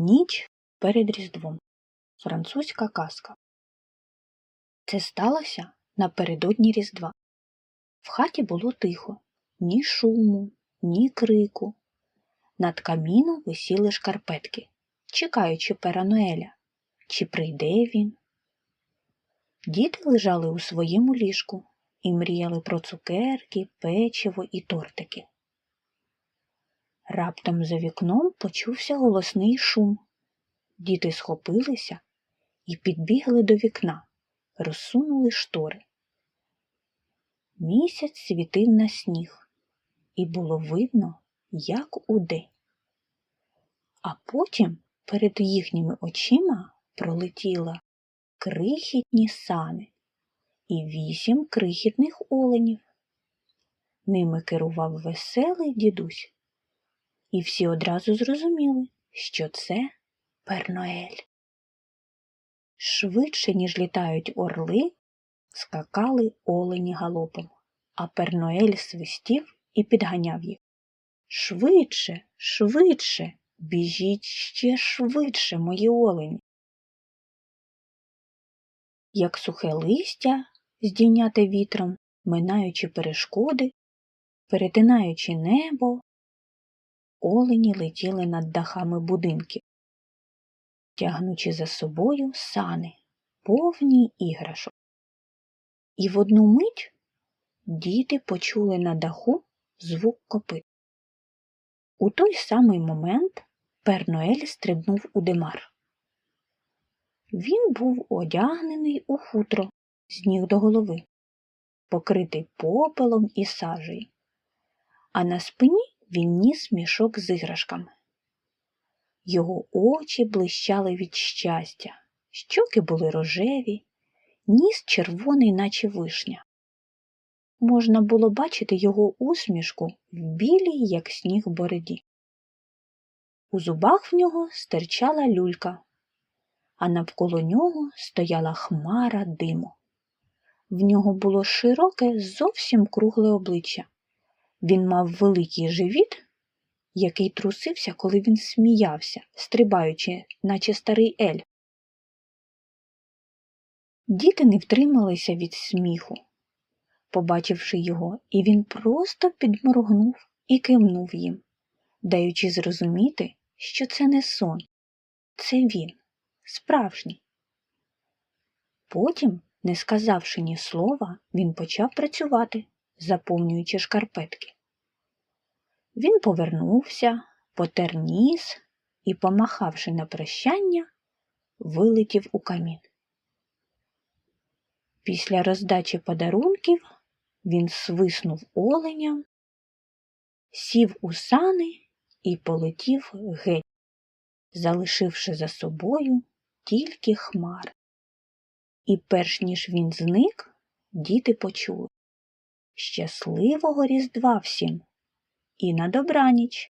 Ніч перед Різдвом. Французька казка. Це сталося напередодні Різдва. В хаті було тихо, ні шуму, ні крику. Над каміном висіли шкарпетки, чекаючи пера Ноеля. Чи прийде він? Діти лежали у своєму ліжку і мріяли про цукерки, печиво і тортики. Раптом за вікном почувся голосний шум. Діти схопилися і підбігли до вікна, розсунули штори. Місяць світив на сніг, і було видно, як удень. А потім перед їхніми очима пролетіла крихітні сани і вісім крихітних оленів. Ними керував веселий дідусь. І всі одразу зрозуміли, що це Перноель. Швидше, ніж літають орли, скакали олені галопом, а Перноель свистів і підганяв їх. Швидше, швидше, біжіть ще швидше, мої олені. Як сухе листя, здійняте вітром, минаючи перешкоди, перетинаючи небо, олені летіли над дахами будинків, тягнучи за собою сани, повні іграшок. І в одну мить діти почули на даху звук копит. У той самий момент Перноель стрибнув у димар. Він був одягнений у хутро з ніг до голови, покритий попелом і сажею, а на спині він ніс мішок з іграшками. Його очі блищали від щастя, щоки були рожеві, ніс червоний, наче вишня. Можна було бачити його усмішку в білій, як сніг бороді. У зубах в нього стирчала люлька, а навколо нього стояла хмара диму. В нього було широке, зовсім кругле обличчя. Він мав великий живіт, який трусився, коли він сміявся, стрибаючи, наче старий ель. Діти не втрималися від сміху, побачивши його, і він просто підморгнув і кивнув їм, даючи зрозуміти, що це не сон, це він, справжній. Потім, не сказавши ні слова, він почав працювати, заповнюючи шкарпетки. Він повернувся, потер ніс і, помахавши на прощання, вилетів у камін. Після роздачі подарунків він свиснув оленям, сів у сани і полетів геть, залишивши за собою тільки хмар. І перш ніж він зник, діти почули Щасливого Різдва всім і на добраніч!